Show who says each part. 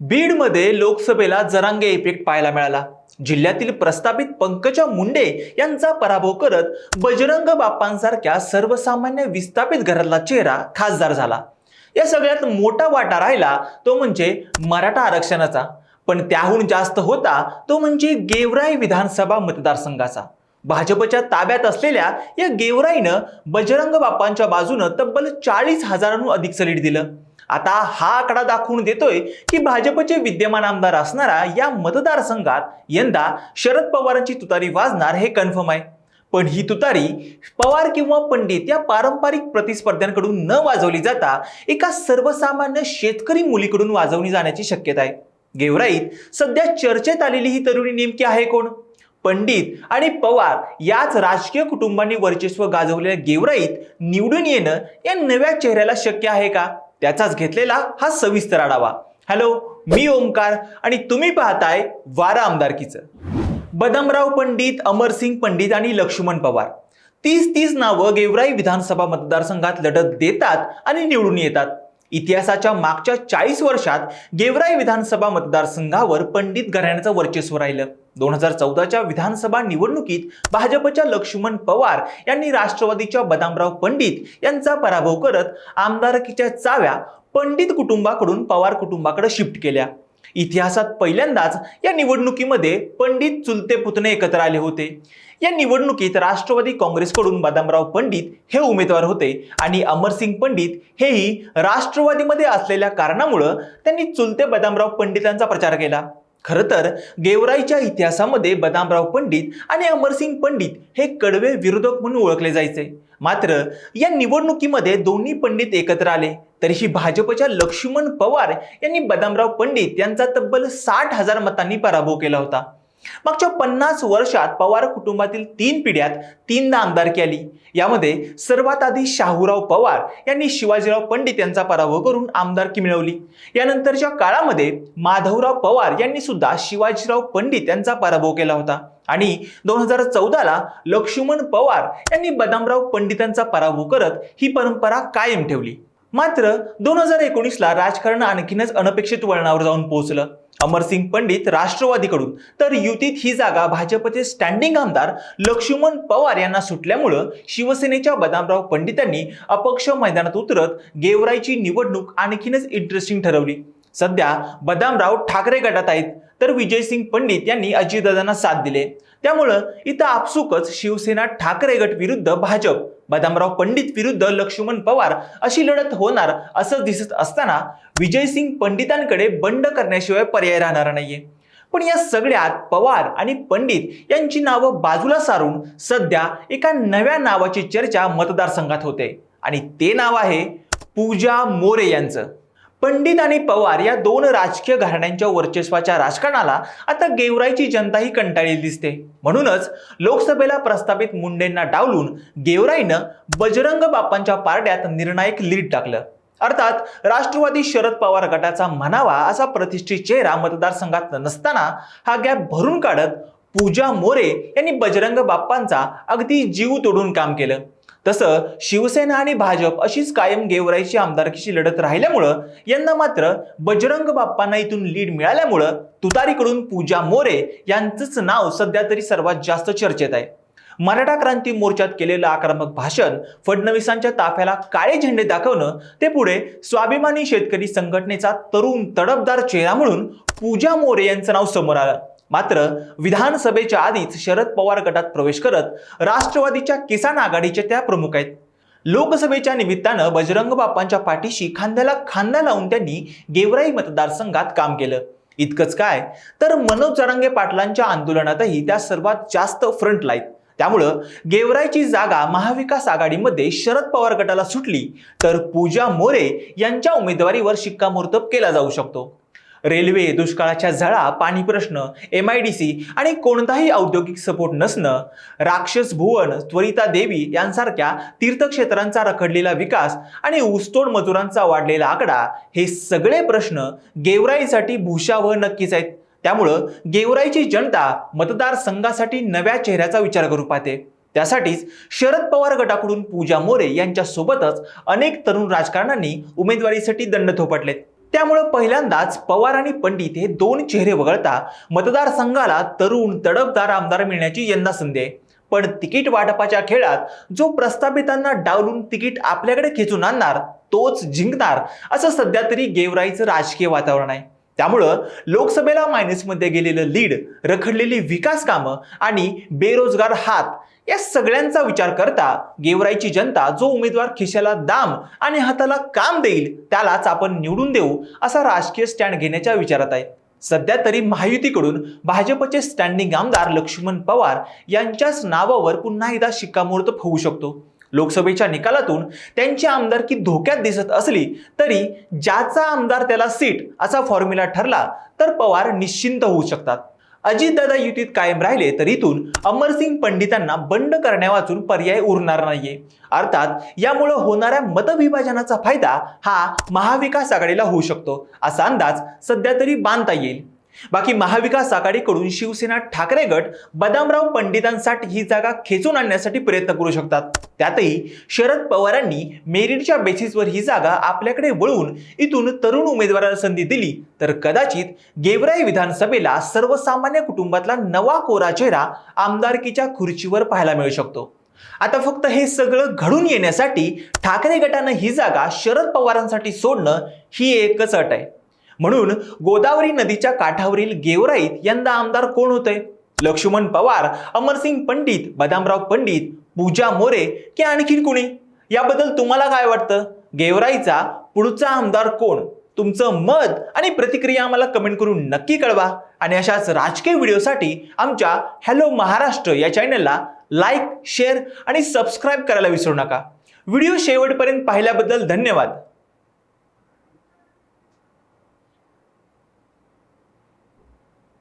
Speaker 1: बीडमध्ये लोकसभेला जरांगे इफेक्ट पाहायला मिळाला. जिल्ह्यातील प्रस्थापित पंकजा मुंडे यांचा पराभव करत बजरंग बाप्पांसारख्या सर्वसामान्य विस्थापित घरातला चेहरा खासदार झाला. या सगळ्यात मोठा वाटा राहिला तो म्हणजे मराठा आरक्षणाचा. पण त्याहून जास्त होता तो म्हणजे गेवराई विधानसभा मतदारसंघाचा. भाजपच्या ताब्यात असलेल्या या गेवराईनं बजरंग बाप्पांच्या बाजूनं तब्बल चाळीस हजारांहून अधिक सलीट दिलं. आता हा आकडा दाखवून देतोय की भाजपचे विद्यमान आमदार असणारा या मतदारसंघात यंदा शरद पवारांची तुतारी वाजणार हे कन्फर्म आहे. पण ही तुतारी पवार किंवा पंडित या पारंपरिक प्रतिस्पर्ध्यांकडून न वाजवली जाता एका सर्वसामान्य शेतकरी मुलीकडून वाजवली जाण्याची शक्यता आहे. गेवराईत सध्या चर्चेत आलेली ही तरुणी नेमकी आहे कोण? पंडित आणि पवार याच राजकीय कुटुंबांनी वर्चस्व गाजवलेल्या गेवराईत निवडून येणं या नव्या चेहऱ्याला शक्य आहे का? त्याचाच घेतलेला हा सविस्तर आढावा. हॅलो मी ओमकार आणि तुम्ही पाहताय वारा आमदारकीचं. बदामराव पंडित अमरसिंग पंडित आणि लक्ष्मण पवार. तीस तीस नावं गेवराई विधानसभा मतदारसंघात लढत देतात आणि निवडून येतात. इतिहासाच्या मागच्या चाळीस वर्षात गेवराई विधानसभा मतदारसंघावर पंडित घराण्याचं वर्चस्व राहिलं. दोन हजार चौदाच्या विधानसभा निवडणुकीत भाजपच्या लक्ष्मण पवार यांनी राष्ट्रवादीच्या बदामराव पंडित यांचा पराभव करत आमदारकीच्या चाव्या पंडित कुटुंबाकडून पवार कुटुंबाकडे शिफ्ट केल्या. इतिहासात पहिल्यांदाच या निवडणुकीमध्ये पंडित चुलते पुतणे एकत्र आले होते. या निवडणुकीत राष्ट्रवादी काँग्रेसकडून बदामराव पंडित हे उमेदवार होते आणि अमरसिंग पंडित हेही राष्ट्रवादीमध्ये असलेल्या कारणामुळं त्यांनी चुलते बदामराव पंडितांचा प्रचार केला. खरं तर गेवराईच्या इतिहासामध्ये बदामराव पंडित आणि अमरसिंग पंडित हे कडवे विरोधक म्हणून ओळखले जायचे. मात्र या निवडणुकीमध्ये दोन्ही पंडित एकत्र आले. तरीही भाजपच्या लक्ष्मण पवार यांनी बदामराव पंडित यांचा तब्बल साठ हजार मतांनी पराभव केला होता. मागच्या पन्नास वर्षात पवार कुटुंबातील तीन पिढ्यात तीनदा आमदारकी आली. यामध्ये सर्वात आधी शाहूराव पवार यांनी शिवाजीराव पंडित यांचा पराभव करून आमदारकी मिळवली. यानंतरच्या काळामध्ये माधवराव पवार यांनी सुद्धा शिवाजीराव पंडित यांचा पराभव केला होता. आणि दोन हजार चौदाला लक्ष्मण पवार यांनी बदामराव पंडितांचा पराभव करत ही परंपरा कायम ठेवली. मात्र दोन हजार एकोणीसला राजकारण आणखीनच अनपेक्षित वळणावर जाऊन पोहोचलं. अमरसिंग पंडित राष्ट्रवादीकडून. तर युतीत ही जागा भाजपचे स्टँडिंग आमदार लक्ष्मण पवार यांना सुटल्यामुळं शिवसेनेच्या बदामराव पंडितांनी अपक्ष मैदानात उतरत गेवराईची निवडणूक आणखीनच इंटरेस्टिंग ठरवली. सध्या बदामराव ठाकरे गटात आहेत तर विजयसिंग पंडित यांनी अजितदादांना साथ दिले. त्यामुळं इथं आपसुकच शिवसेना ठाकरे गट विरुद्ध भाजप बदामराव पंडित विरुद्ध लक्ष्मण पवार अशी लढत होणार असं दिसत असताना विजयसिंग पंडितांकडे बंड करण्याशिवाय पर्याय राहणार नाहीये. पण या सगळ्यात पवार आणि पंडित यांची नावं बाजूला सारून सध्या एका नव्या नावाची चर्चा मतदारसंघात होते. आणि ते नाव आहे पूजा मोरे यांचं. पंडित आणि पवार या दोन राजकीय घराण्यांच्या वर्चस्वाच्या राजकारणाला आता गेवराईची जनताही कंटाळलेली दिसते. म्हणूनच लोकसभेला प्रस्तावित मुंडेंना डावलून गेवराईनं बजरंग बाप्पांच्या पारड्यात निर्णायक लीड टाकलं. अर्थात राष्ट्रवादी शरद पवार गटाचा म्हणावा असा प्रतिष्ठित चेहरा मतदारसंघात नसताना हा गॅप भरून काढत पूजा मोरे यांनी बजरंग बाप्पांचा अगदी जीव तोडून काम केलं. तसं शिवसेना आणि भाजप अशीच कायम गेवराईची आमदारकीची लढत राहिल्यामुळं यंदा मात्र बजरंग बाप्पांना इथून लीड मिळाल्यामुळं तुतारीकडून पूजा मोरे यांचंच नाव सध्या तरी सर्वात जास्त चर्चेत आहे. मराठा क्रांती मोर्चात केलेलं आक्रमक भाषण फडणवीसांच्या ताफ्याला काळे झेंडे दाखवणं ते पुढे स्वाभिमानी शेतकरी संघटनेचा तरुण तडफदार चेहरा म्हणून पूजा मोरे यांचं नाव समोर आलं. मात्र विधानसभेच्या आधीच शरद पवार गटात प्रवेश करत राष्ट्रवादीच्या किसान आघाडीच्या त्या प्रमुख आहेत. लोकसभेच्या निमित्तानं बजरंग बाप्पांच्या पाठीशी खांद्याला खांदा लावून त्यांनी गेवराई मतदारसंघात काम केलं. इतकंच काय? तर मनोज जरांगे पाटलांच्या आंदोलनातही त्या सर्वात जास्त फ्रंट लाईत त्यामुळं गेवराईची जागा महाविकास आघाडीमध्ये शरद पवार गटाला सुटली तर पूजा मोरे यांच्या उमेदवारीवर शिक्कामोर्तब केला जाऊ शकतो. रेल्वे दुष्काळाच्या झळा पाणी प्रश्न एम आय डी सी आणि कोणताही औद्योगिक सपोर्ट नसणं राक्षस भुवन त्वरिता देवी यांसारख्या तीर्थक्षेत्रांचा रखडलेला विकास आणि ऊसतोड मजुरांचा वाढलेला आकडा हे सगळे प्रश्न गेवराईसाठी भूषावह नक्कीच आहेत. त्यामुळं गेवराईची जनता मतदारसंघासाठी नव्या चेहऱ्याचा विचार करू पाहते. त्यासाठीच शरद पवार गटाकडून पूजा मोरे यांच्यासोबतच अनेक तरुण राजकारण्यांनी उमेदवारीसाठी दंड थोपटलेत. त्यामुळं पहिल्यांदाच पवार आणि पंडित हे दोन चेहरे वगळता मतदारसंघाला तरुण तडफदार आमदार मिळण्याची यंदा संधी आहे. पण तिकीट वाटपाच्या खेळात जो प्रस्थापितांना डावलून तिकीट आपल्याकडे खेचून आणणार तोच जिंकणार असं सध्या तरी गेवराईचं राजकीय वातावरण आहे. त्यामुळं लोकसभेला मायनसमध्ये गेलेलं लीड रखडलेली विकास कामं आणि बेरोजगार हात या सगळ्यांचा विचार करता गेवराईची जनता जो उमेदवार खिशाला दाम आणि हाताला काम देईल त्यालाच आपण निवडून देऊ असा राजकीय स्टँड घेण्याच्या विचारात आहे. सध्या तरी महायुतीकडून भाजपचे स्टँडिंग आमदार लक्ष्मण पवार यांच्याच नावावर पुन्हा एकदा शिक्कामोर्तब होऊ शकतो. लोकसभेच्या निकालातून त्यांची आमदारकी धोक्यात दिसत असली तरी ज्याचा आमदार त्याला सीट असा फॉर्म्युला ठरला तर पवार निश्चिंत होऊ शकतात. अजितदादा युतीत कायम राहिले तर इथून अमरसिंग पंडितांना बंड करण्यावाचून पर्याय उरणार नाहीये. अर्थात यामुळं होणाऱ्या मतविभाजनाचा फायदा हा महाविकास आघाडीला होऊ शकतो. असा अंदाज सध्या तरी बांधता येईल. बाकी महाविकास आघाडीकडून शिवसेना ठाकरे गट बदामराव पंडितांसाठी ही जागा खेचून आणण्यासाठी प्रयत्न करू शकतात. त्यातही शरद पवारांनी मेरिटच्या बेसिसवर ही जागा आपल्याकडे वळवून इथून तरुण उमेदवाराला संधी दिली. तर कदाचित गेवराई विधानसभेला सर्वसामान्य कुटुंबातला नवा कोरा चेहरा आमदारकीच्या खुर्चीवर पाहायला मिळू शकतो. आता फक्त हे सगळं घडून येण्यासाठी ठाकरे गटानं ही जागा शरद पवारांसाठी सोडणं ही एकच अट आहे. म्हणून गोदावरी नदीच्या काठावरील गेवराईत यंदा आमदार कोण होतंय लक्ष्मण पवार अमरसिंग पंडित बदामराव पंडित पूजा मोरे की आणखीन कुणी? याबद्दल तुम्हाला काय वाटतं? गेवराईचा पुढचा आमदार कोण? तुमचं मत आणि प्रतिक्रिया आम्हाला कमेंट करून नक्की कळवा. आणि अशाच राजकीय व्हिडिओसाठी आमच्या हॅलो महाराष्ट्र या चॅनलला लाईक शेअर आणि सबस्क्राईब करायला विसरू नका. व्हिडिओ शेवटपर्यंत पाहिल्याबद्दल धन्यवाद.